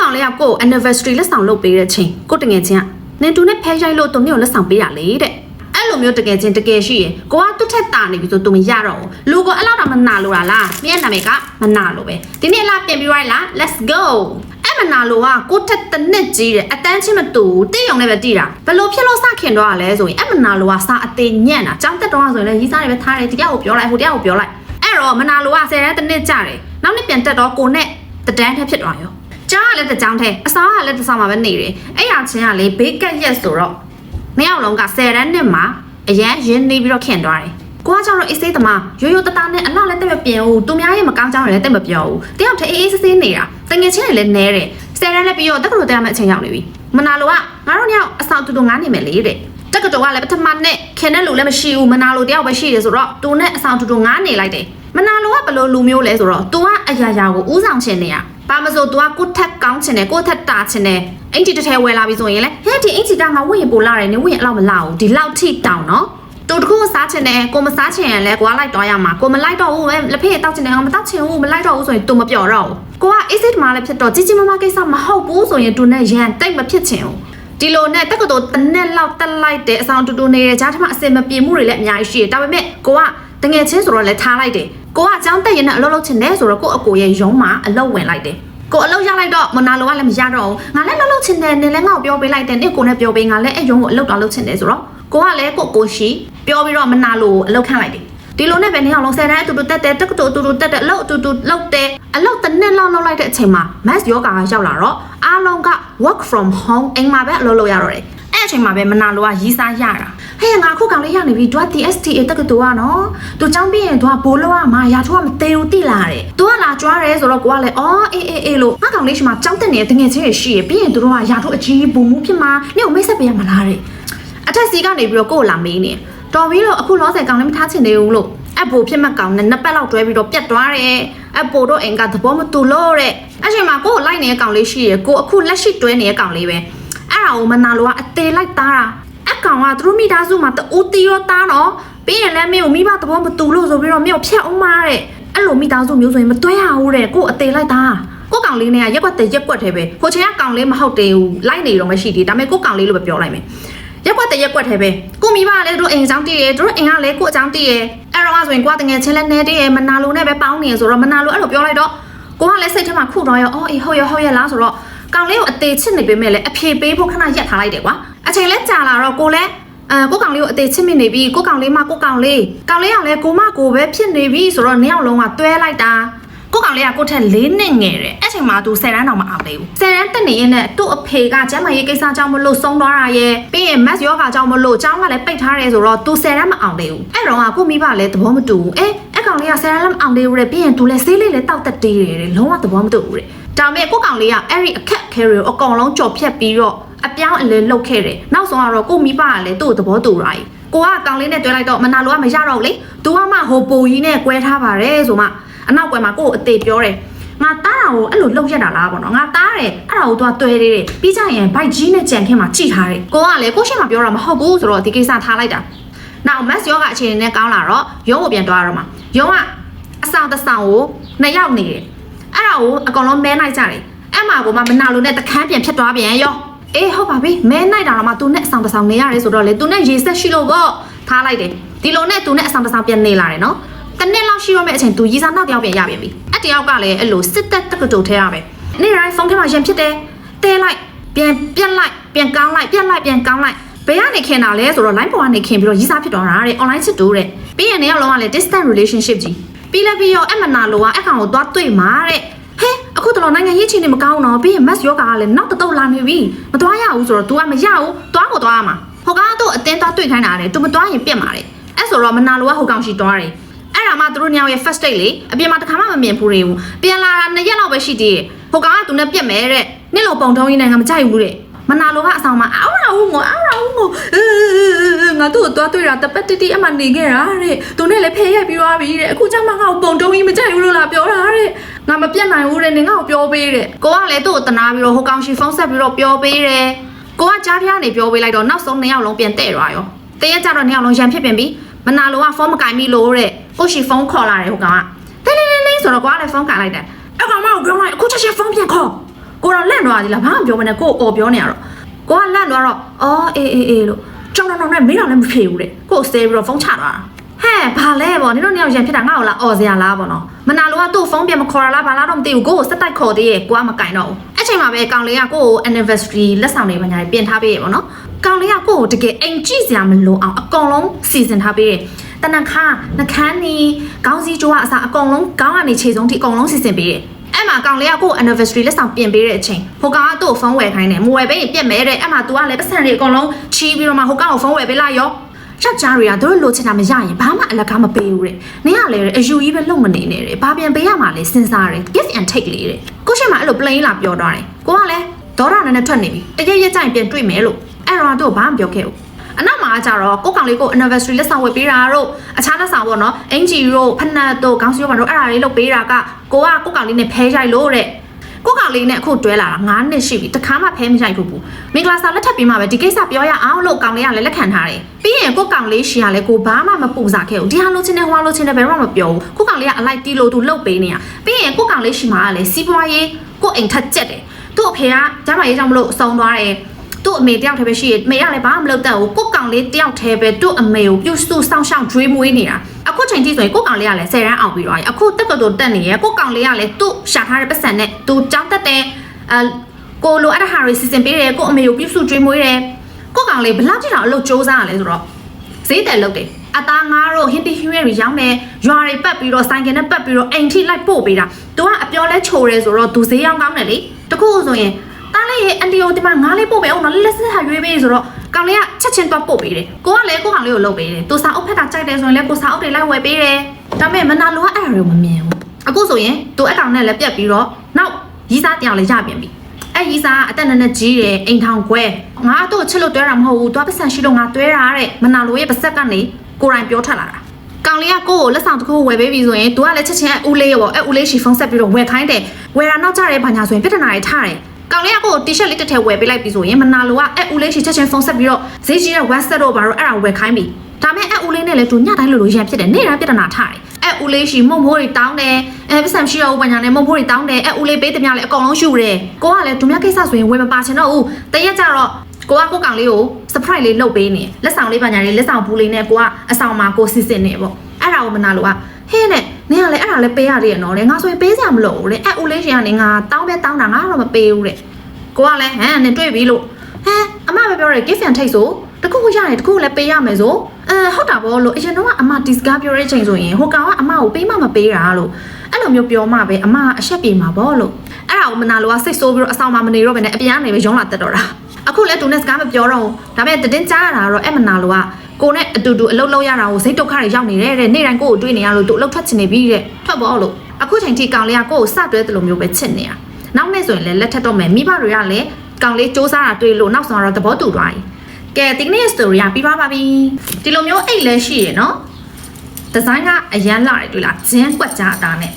ကောင်လေးကကို့ anniversary လက်ဆောင်လုပ်ပေးတဲ့ချိန်ကိုတငယ်ချင်းကနင်တူနဲ့ဖဲရိုက်လို့သူမျိုးလက်ဆောင်ပေးရလေတဲ့အဲ့လိုမျိုးတကယ်ချင်းတကယ်ရှိရင်ကိုကတွတ်ထက်တာနေပြီဆိုသူမရတော့ဘူးလူကအဲ့လောက်တော့မနာလို့လားလားမြင့်နာမည်ကမနာလို့ပဲဒီနေ့လာပြင်ပြီးရိုက်လား let's go အဲ့မနာလို့ကကိုထက်တစ်နှစ်ကြီးတယ်အတန်းချင်းမတူဘူးတိရုံနဲ့ပဲတိတာဘလို့ဖြစ်လို့စခင်တော့ရလဲဆိုရင်အဲ့မနာလို့ကစာအသေးညံ့တာကြောင်းတက်တော့ဆိုရင်လည်းရီးစားတွေပဲထားတယ်ဒီတယောက်ကိုပြောလိုက်ဟိုတယောက်ကိုပြောလိုက်အဲ့တော့မနာလို့ကဆယ်ရက်တစ်နှစ်ကြာတယ်နောက်နှစ်ပြန်တက်တော့ကိုနဲ့တဒန်းထက်ဖြစ်သွားရော ကြားကလည်းတစ်ကြောင်းထဲအစားကလည်းတစ်ဆောင်မှာပဲနေတယ်အဲ့ရချင်းကလေဘေးကက်ရက်ဆိုတော့နှစ်ယောက်လုံးက10ရန်နှစ်မှာအရန်ရင်းနေပြီးတော့ခင်သွားတယ်ကိုကကြောင့်တော့အေးစေးသမားရိုးရိုးတတနဲ့အလောက်လည်းတက်မပြင်းဘူးသူများရဲ့မကောင်းကြောင်းလည်းတက်မပြောဘူးတယောက်တည်းအေးအေးဆေးဆေးနေတာတငယ်ချင်းတွေလည်းနဲတယ်10ရန်လည်းပြီးတော့တက္ကသိုလ်တက်ရမယ့်အချိန်ရောက်နေပြီမနာလိုကငါတို့နှစ်ယောက်အဆောင်တူတူငားနေမယ်လေတဲ့တက္ကသိုလ်ကလည်းပထမနဲ့ခင်တဲ့လူလည်းမရှိဘူးမနာလိုတယောက်ပဲရှိတယ်ဆိုတော့သူနဲ့အဆောင်တူတူငားနေလိုက်တယ်မနာလိုကဘယ်လိုလူမျိုးလဲဆိုတော့ तू ကအရာရာကိုဥဆောင်ချင်နေရ ဘာမဆို तू ကကိုထက်ကောင်းချင်တယ်ကိုထက်တာချင်တယ်အင်ချီတစ်ထဲဝယ်လာပြီဆိုရင်လေဟဲ့ဒီအင်ချီကငါဝယ်ရင်ပိုလာတယ်နင်ဝယ်ရင်အဲ့လောက်မလာဘူးဒီလောက်ထိတောင်းနော်တူတခုစားချင်တယ်ကိုမစားချင်ရင်လည်းကိုကလိုက်တော့ရမှာကိုမလိုက်တော့ဘူးပဲလက်ဖက်တောက်ချင်တယ်ငါမတောက်ချင်ဘူးမလိုက်တော့ဘူးဆိုရင်တူမပြော်တော့ဘူးကိုက acid မှာလည်းဖြစ်တော့ជីជីမမကိစ္စမဟုတ်ဘူးဆိုရင်တူနဲ့ရန်တိတ်မဖြစ်ချင်ဘူးဒီလိုနဲ့တက္ကသိုလ်တစ်နှစ်လောက်တက်လိုက်တဲ့အဆောင်တူတူနေတဲ့ကြားထမအစင်မပြေမှုတွေလည်းအများကြီးရှိတယ်ဒါပေမဲ့ကိုကတငယ်ချင်းဆိုတော့လည်းထားလိုက်တယ် ကိုကအကြောင်းတက်ရင်လည်းအလုပ်လုပ်ချင်တယ်ဆိုတော့ကိုအကိုရဲ့ရုံးမှာအလုပ်ဝင်လိုက်တယ်ကိုအလုပ်ရလိုက်တော့မနာလိုကလည်းမရတော့ဘူးငါလည်းလှုပ်လှုပ်ချင်တယ်နင်လည်းငါ့ကိုပြောပေးလိုက်တယ်နင့်ကိုနဲ့ပြောပေးငါလည်းအဲ့ရုံးကိုအလုပ်တော်လုပ်ချင်တယ်ဆိုတော့ကိုကလည်းကိုကိုရှိပြောပြီးတော့မနာလိုအလုပ်ခန့်လိုက်တယ်ဒီလိုနဲ့ပဲနေအောင်လုံးဆယ်တန်းအတူတူတက်တယ်တက္ကသိုလ်အတူတူတက်တယ်အလုပ်အတူတူလုပ်တယ်အလုပ်တစ်နှစ်လောက်လုပ်လိုက်တဲ့အချိန်မှာ mass yoga ကရောက်လာတော့အားလုံးက work from home အိမ်မှာပဲအလုပ်လုပ်ရတော့တယ် အဲ့အချိန်မှာပဲမနာလိုကရီးစားရတာဟဲ့ငါခုကောင်လေးရနေပြီသူက DSTA တက္ကသိုလ်ကနော်သူចောင်းပြီးရင်သူကဘိုးလောက်ရမှာရာထူးကမသေးဘူးတိလာတယ်သူကလာကြွားတယ်ဆိုတော့ကိုကလည်းအော်အေးအေးအေးလို့ငါကောင်လေးရှင်မှာចောင်းတက်နေတဲ့တငယ်ချင်းတွေရှိရပြီးရင်သူတို့ကရာထူးအကြီးဘုံမှုဖြစ်မှာနေကိုမိတ်ဆက်ပေးရမလားတဲ့အထက်စီကနေပြီးတော့ကိုကိုလာမေးနေတော်ပြီလို့အခုလောဆယ်ကောင်လေးမထားချင်သေးဘူးလို့အဘိုဖြစ်မှတ်ကောင်နဲ့နှစ်ပတ်လောက်တွဲပြီးတော့ပြတ်သွားတယ်အဘိုတို့အိမ်ကသဘောမတူလို့တဲ့အချိန်မှာကိုကိုလိုက်နေတဲ့ကောင်လေးရှိရကိုအခုလက်ရှိတွဲနေတဲ့ကောင်လေးပဲ အဲ့ဒါကိုမနာလို့ကအသေးလိုက်သားတာအကောင်ကသူတို့မိသားစုမှာတူတီရောသားတော့ပြီးရင်လည်းမင်းကိုမိဘသဘောမတူလို့ဆိုပြီးတော့မင်းကိုဖျက်အောင်မာတဲ့အဲ့လိုမိသားစုမျိုးဆိုရင်မတွဲရဘူးတဲ့ကိုအသေးလိုက်သားကိုကောင်လေးနဲ့ရက်ွက်တဲ့ရက်ွက်ထဲပဲကိုချင်ကကောင်လေးမဟုတ်သေးဘူးလိုက်နေတော့မရှိသေးဒါပေမဲ့ကိုကောင်လေးလို့ပဲပြောလိုက်မယ်ရက်ကွက်တဲ့ရက်ကွက်ထဲပဲကိုမိဘကလည်းတို့အိမ်ဆောင်တည်ရတို့အိမ်ကလည်းကိုအကြောင်းတည်ရအဲ့တော့ဆိုရင်ကိုကတငယ်ချင်းလည်းနေတည်ရမနာလိုနဲ့ပဲပေါင်းနေရဆိုတော့မနာလိုအဲ့လိုပြောလိုက်တော့ကိုကလည်းစိတ်ထဲမှာခုတော့ရောအော်အေးဟုတ်ရဟုတ်ရလားဆိုတော့ ကောင်လေးကိုအသေးချစ်နေပေမဲ့လည်းအဖြေပေးဖို့ခဏရက်ထားလိုက်တယ်ကွာအချိန်လဲကြာလာတော့ကိုလည်းအဲကိုကောင်လေးကိုအသေးချစ်မိနေပြီကိုကောင်လေးမကိုကောင်လေးကောင်လေးကလည်းကိုမကိုပဲဖြစ်နေပြီဆိုတော့နှစ်ယောက်လုံးကတွဲလိုက်တာကိုကောင်လေးကကိုထက်၄နှစ်ငယ်တယ်အဲ့ချိန်မှာသူ10ရန်တောင်မအောင်သေးဘူး10ရန်တက်နေရင်နဲ့သူ့အဖေကကျမ်းမာရေးကိစ္စကြောင့်မလို့ဆုံးသွားတာရဲ့ပြီးရင် mass ယောဂါကြောင့်မလို့ကျောင်းကလည်းပိတ်ထားတယ်ဆိုတော့သူ10ရန်မအောင်သေးဘူးအဲ့တော့ကကိုမိဘလည်းသဘောမတူဘူးအဲအဲ့ကောင်လေးက10ရန်လည်းမအောင်သေးဘူးတဲ့ပြီးရင်သူလည်းဆေးလေးလည်းတောက်တက်သေးတယ်တဲ့လုံးဝသဘောမတူဘူးတဲ့ ဒါပေမဲ့ကိုကောင်လေးကအဲ့ဒီအခက်အခဲတွေကိုအကောင်လုံးကြော်ဖြတ်ပြီးတော့အပြောင်းအလဲလုပ်ခဲ့တယ်နောက်ဆုံးကတော့ကိုမိဘကလည်းသူ့ကိုသဘောတူတာကြီးကိုကကောင်လေးနဲ့တွဲလိုက်တော့မနာလိုကမရတော့ဘူးလေသူကမှဟိုပိုကြီးနဲ့ကွဲထားပါတယ်ဆိုမှအနောက်ကွယ်မှာကို့ကိုအသေးပြောတယ်ငါတားတာကိုအဲ့လိုလှုပ်ရက်တာလားပေါ့နော်ငါတားတယ်အဲ့ဒါကိုသူကတွဲသေးတယ်ပြီးကြရင်ဘိုက်ကြီးနဲ့ကြံခင်းမှာကြိထားတယ်ကိုကလည်းကိုရှင်းမှာပြောတာမဟုတ်ဘူးဆိုတော့ဒီကိစ္စထားလိုက်တာနောက်မတ်ယောဂအခြေအနေနဲ့ကောင်းလာတော့ရုံးကိုပြန်သွားရတော့မှာရုံးကအဆောင်တစ်ဆောင်ကိုနှစ်ယောက်နေတယ် အဲ့ဒါကိုအကောင်လုံးမဲနိုင်ကြတယ်အဲ့မှာကိုမှမနာလို့နဲ့တခန်းပြန်ဖြစ်သွားပြန်ရောအေးဟုတ်ပါပြီမဲနိုင်တာတော့မှသူနဲ့အဆောင်တစ်ဆောင်နေရတယ်ဆိုတော့လေသူနဲ့ရေဆက်ရှိလို့ပေါ့ထားလိုက်တယ်ဒီလိုနဲ့သူနဲ့အဆောင်တစ်ဆောင်ပြန်နေလာတယ်နော်တနေ့လောက်ရှိရမယ့်အချိန်သူရီစာနောက်တစ်ယောက်ပြန်ရပြန်ပြီအတယောက်ကလည်းအဲ့လိုစစ်တက်တက္ကသိုလ်ထဲရပဲနေ့တိုင်းဖုန်းထဲမှာရန်ဖြစ်တယ်တဲလိုက်ပြန်ပြက်လိုက်ပြန်ကောင်းလိုက်ပြက်လိုက်ပြန်ကောင်းလိုက်ဘယ်ကနေခင်တာလဲဆိုတော့ line ပေါ်ကနေခင်ပြီးတော့ရီစာဖြစ်သွားတာတဲ့ online ချစ်တိုးတဲ့ပြီးရင်နေ့ရောက်လုံးကလည်း distant relationship ကြီး ပြီးလည်းပြီးရောအမနာလိုကအကောင်ကိုသွားတွေ့မှာတဲ့ဟဲအခုတော့နိုင်ငံရေးချင်းနေမကောင်းတော့ပြီးရင် mass yoga ကလည်းနောက်တစ်တော့လာနေပြီမသွားရဘူးဆိုတော့ तू ကမရဘူးသွားကိုသွားရမှာဟိုကတော့အတင်းသွားတွေ့ခိုင်းတာတဲ့ तू မသွားရင်ပြက်မှာတဲ့အဲ့ဆိုတော့မနာလိုကဟိုကောင်ရှိသွားတယ်အဲ့ဒါမှသူတို့ညောင်ရဲ့ first date လေအပြင်မှာတစ်ခါမှမမြင်ဘူးတွေဘူးပြန်လာတာနှစ်ရက်လောက်ပဲရှိသေးတယ်ဟိုကောင်ကသူနဲ့ပြက်မယ်တဲ့နေ့လိုပုံထုံးရင်းနဲ့ငါမကြိုက်ဘူးတဲ့ မနာလိုကအဆောင်မှာအော်ရာဦးငိုအော်ရာဦးငိုငါတို့ကိုသွားတွေ့တာတပတ်တိတိအမှနေခဲ့တာတဲ့သူနဲ့လည်းဖဲရက်ပြီးသွားပြီတဲ့အခုကျမှငါ့ကိုပုံထုံးရင်းမကြိုက်ဘူးလို့လားပြောတာတဲ့ငါမပြတ်နိုင်ဘူးတဲ့နေငါ့ကိုပြောပေးတဲ့ကိုကလည်းသူ့ကိုတနာပြီးတော့ဟိုကောင်ရှိဖုန်းဆက်ပြီးတော့ပြောပေးတယ်ကိုကကြားပြားနေပြောပေးလိုက်တော့နောက်ဆုံးနှစ်ယောက်လုံးပြန်တဲ့သွားရောတရက်ကြတော့နှစ်ယောက်လုံးရန်ဖြစ်ပြန်ပြီမနာလိုကဖုန်းမကင်မိလို့တဲ့ကိုရှိဖုန်းခေါ်လာတယ်ဟိုကောင်ကတင်းတင်းတင်းတင်းဆိုတော့ကိုကလည်းဖုန်းကင်လိုက်တယ်အကောင်မကိုပြောလိုက်အခုချက်ချင်းဖုန်းပြန်ခေါ် ကိုတော့လက်တော့သွားသေးလားဘာမှပြောမနဲ့ကို့အော်ပြောနေရတော့ကိုကလန့်သွားတော့အော်အေးအေးအေးလို့ကြောင်တောင်တောင်နဲ့မေးတော့လည်းမဖြေဘူးတဲ့ကို့ဆဲပြီးတော့ဖုန်းချသွားတာဟဲ့ဘာလဲပေါ့နင်တို့နှစ်ယောက်ရန်ဖြစ်တာငါ့ကိုလားအော်စရာလားပေါ့နော်မနာလို့ကသူ့ဖုန်းပြန်မခေါ်ရလားဘာလားတော့မသိဘူးကို့ကိုစက်တိုက်ခေါ်သေးရဲ့ကိုကမကင်တော့ဘူးအဲ့ချိန်မှာပဲကောင်လေးကကို့ကို anniversary လက်ဆောင်တွေဘာညာတွေပြင်ထားပေးရပေါ့နော်ကောင်လေးကကို့ကိုတကယ်အိမ်ကြည့်စရာမလိုအောင်အကုန်လုံးစီစဉ်ထားပေးတယ်တနခါနှခမ်းနီခေါင်းစည်းကြိုးကအစားအကုန်လုံးခေါင်းကနေခြေဆုံးထိအကုန်လုံးစီစဉ်ပေးတယ် အဲ့မှာကောင်လေးကကို့ anniversary လက်ဆောင်ပြင်ပေးတဲ့အချိန်ဟိုကောင်ကသူ့ကိုဖုန်းဝယ်ခိုင်းတယ်မဝယ်ပေးရင်ပြက်မဲတဲ့အဲ့မှာ तू ကလည်းပတ်စံတွေအကုန်လုံးချီးပြီးတော့မှဟိုကောင်ကိုဖုန်းဝယ်ပေးလိုက်ရောယောက်ျားတွေကတို့လိုချင်တာမရရင်ဘာမှအလကားမပေးဘူးတဲ့။နင်ကလည်းအယူကြီးပဲလုံမနေနဲ့တဲ့။ဘာပြန်ပေးရမှာလဲစဉ်းစားတယ် give and take လေးတဲ့။ကိုရှိမှအဲ့လို plain လာပြောတော့တယ်။ကိုကလည်းဒေါရနဲ့နဲ့ထွက်နေပြီ။တကယ်ရက်ကြိုင်ပြန်တွေ့မယ်လို့အဲ့တော့တို့ဘာမှပြောခဲ့ဘူး။ အနောက်မှာကြတော့ကိုကောင်လေးကို anniversary လက်ဆောင်ဝယ်ပေးတာတို့အခြားလက်ဆောင်ပေါ့နော်အင်ဂျီတို့ဖနက်တို့ခေါင်းစည်းတို့ဘာတို့အဲ့ဒါလေးလုပ်ပေးတာကကိုကကိုကောင်လေးနဲ့ဖဲရိုက်လို့တဲ့ကိုကောင်လေးနဲ့အခုတွဲလာတာ9နှစ်ရှိပြီတခါမှဖဲမရိုက်ဘူးဘူးမင်္ဂလာစာလက်ထပ်ပြီးမှပဲဒီကိစ္စပြောရအောင်လို့ကောင်လေးကလည်းလက်ခံထားတယ်ပြီးရင်ကိုကောင်လေးရှင်ကလည်းကိုဘာမှမပူစားခဲ့ဘူးဒီဟာလိုချင်တယ်ဟွာလိုချင်တယ်ဘယ်တော့မှမပြောဘူးကိုကောင်လေးကအလိုက်တီးလို့သူလှုပ်ပေးနေတာပြီးရင်ကိုကောင်လေးရှင်မှာကလည်းစီးပွားရေးကိုအိမ်ထက်ကျက်တယ်သူ့အဖေကကျမရေးကြောင့်မလို့ဆုံးသွားတယ် သူ့အမေတယောက်တည်းပဲရှိရမေကလည်းဘာမှမလုပ်တတ်ဘူးကိုကောင်လေးတယောက်တည်းပဲသူ့အမေကိုပြုစုစောင့်ရှောက်ကြွေးမွေးနေတာအခုချိန်ထိဆိုရင်ကိုကောင်လေးကလည်းဆယ်ရန်အောင်ပြီးတော့အခုတက်ကတော်တက်နေရကိုကောင်လေးကလည်းသူ့ရှာထားတဲ့ပတ်စံနဲ့သူကြောင်းတက်တဲ့အဲကိုလိုအဲ့ဒါဟာရီစီစဉ်ပေးတယ်ကိုအမေကိုပြုစုကြွေးမွေးတယ်ကိုကောင်လေးဘလောက်ကြည့်တော့အလုပ်စူးစမ်းရလဲဆိုတော့ဈေးတယ်လုပ်တယ်အသားငါတို့ဟင်းတီဟင်းရီရောင်းတယ်ရွာတွေပတ်ပြီးတော့ဆိုင်ကယ်နဲ့ပတ်ပြီးတော့အိမ်ထိလိုက်ပို့ပေးတာသူကအပြောလဲချိုတယ်ဆိုတော့သူဈေးရောင်းကောင်းတယ်လေတခုဆိုရင်တားလေး ရဲ့အန်တီယိုဒီမှာငါးလေးပို့ပေးအောင်နော်လက်စစ်ဟာရွေးပေးဆိုတော့ကောင်လေးကချက်ချင်းတော့ပို့ပေးတယ်ကိုကလည်းကိုကောင်လေးကိုလုပ်ပေးတယ်သူစာအုပ်ဖက်ကကြိုက်တယ်ဆိုရင်လည်းကိုစာအုပ်တွေလိုက်ဝယ်ပေးတယ်ဒါပေမဲ့မနာလိုကအဲ့ဒါတွေကိုမမြင်ဘူးအခုဆိုရင်သူအကောင်နဲ့လည်းပြက်ပြီးတော့နောက်ရီးစားတရားလေးရပြန်ပြီအဲ့ရီးစားအသက်နဲ့နဲ့ကြီးတယ်အိမ်ထောင်ခွဲငါတို့ချစ်လို့တွဲတာမဟုတ်ဘူးသွားပတ်စံရှိလို့ငါတွဲတာတဲ့မနာလိုရဲ့ပါဆက်ကနေကိုရိုင်းပြောထွက်လာတာကောင်လေးကကိုကိုလက်ဆောင်တစ်ခုဝယ်ပေးပြီဆိုရင် तू ကလည်းချက်ချင်းအဦးလေးရောပေါ့အဦးလေးရှီဖုန်းဆက်ပြီးတော့ဝယ်ခိုင်းတယ်ဝယ်တာနောက်ကျတဲ့ဘာညာဆိုရင်ပြဿနာတွေထားတယ် ကောင်လေးကကိုတီရှပ်လေးတစ်ထည်ဝယ်ပေးလိုက်ပြီဆိုရင်မနာလိုကအက်ဦးလေးချီချက်ချင်းဖုန်းဆက်ပြီးတော့ဈေးကြီးတဲ့ website တော့ဘာလို့အဲ့ဒါဝယ်ခိုင်းပြီဒါမဲ့အက်ဦးလေးနဲ့လည်းသူညတိုင်းလိုလိုရန်ဖြစ်တယ်နေ့တိုင်းပြဿနာထားတယ်အက်ဦးလေးရှိမုံမိုးတွေတောင်းတယ်အဲပစ္စံရှိတော့ဦးပညာနဲ့မုံမိုးတွေတောင်းတယ်အက်ဦးလေးပေးသည်များလည်းအကုန်လုံးယူတယ်ကိုကလည်းဒုမြကိစ္စဆိုရင်ဝယ်မပါချင်တော့ဘူးတရက်ကြတော့ကိုကကိုကောင်လေးကို surprise လေးလုပ်ပေးနေလက်ဆောင်လေးပညာလေးလက်ဆောင်ဘူးလေးနဲ့ကိုကအဆောင်မှာကိုစစ်စစ်နေပေါ့အဲ့ဒါကိုမနာလိုကဟဲ့နဲ့ နင်ကလည်းအဲ့ဒါလည်းပေးရသေးရနော်လေငါဆိုရင်ပေးစရာမလိုဘူးလေအက်ဦးလေးရှင်ကနေငါတောင်းပဲတောင်းတာငါတော့မပေးဘူးတဲ့ကိုကလည်းဟမ်နဲ့တွေ့ပြီလို့ဟမ်အမပဲပြောတယ် gift and take ဆိုတခုခုရတယ်တခုခုလည်းပေးရမယ်ဆိုအဲဟုတ်တာပေါ့လို့အရင်တော့ကအမဒီစကားပြောတဲ့ချိန်ဆိုရင်ဟိုကောင်ကအမကိုပေးမှမပေးတာလို့အဲ့လိုမျိုးပြောမှပဲအမအရှက်ပြေမှာပေါ့လို့အဲ့ဒါကိုမနာလို့ကစိတ်ဆိုးပြီးတော့အဆောင်မှာမနေတော့ဘဲနဲ့အပြန်ကနေပဲရုံးလာတက်တော့တာအခုလည်းသူနဲ့စကားမပြောတော့ဘူးဒါပေမဲ့တည်င်းကြားရတာတော့အဲ့မနာလို့က ကိုနဲ့အတူတူအလုပ်လုပ်ရတာကိုစိတ်ဒုက္ခတွေရောက်နေတယ်တဲ့နေ့တိုင်းကိုကိုတွေ့နေရလို့သူအလုပ်ထွက်ချင်နေပြီတဲ့ထွက်ပေါ့လို့အခုချိန်ထိကောင်လေးကကိုကိုစတွဲတယ်လို့မျိုးပဲချစ်နေတာနောက်နေ့ဆိုရင်လည်းလက်ထပ်တော့မယ်မိဘတွေကလည်းကောင်လေးစူးစမ်းတာတွေ့လို့နောက်ဆုံးတော့သဘောတူသွားပြီကဲဒီကနေ့ story ကပြီးပါပါပြီဒီလိုမျိုးအိတ်လည်းရှိရယ်နော်ဒီဇိုင်းကအရန်လာတယ်တွေ့လားဂျင်းကွက်ကြတာနဲ့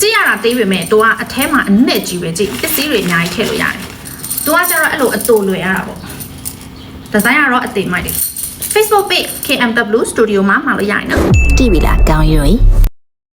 ကြည့်ရတာသေးပေမဲ့သူကအထဲမှာအနက်ကြီးပဲကြည့်ပစ္စည်းတွေအများကြီးထည့်လို့ရတယ်သူကကျတော့အဲ့လိုအတူလွယ်ရတာပေါ့ဒီဇိုင်းကတော့အသေးမိုက်တယ် Facebook page KMW Studio မှာမှာလို့ရရင်နော်ကြည့်ပြီလားကောင်းရွေး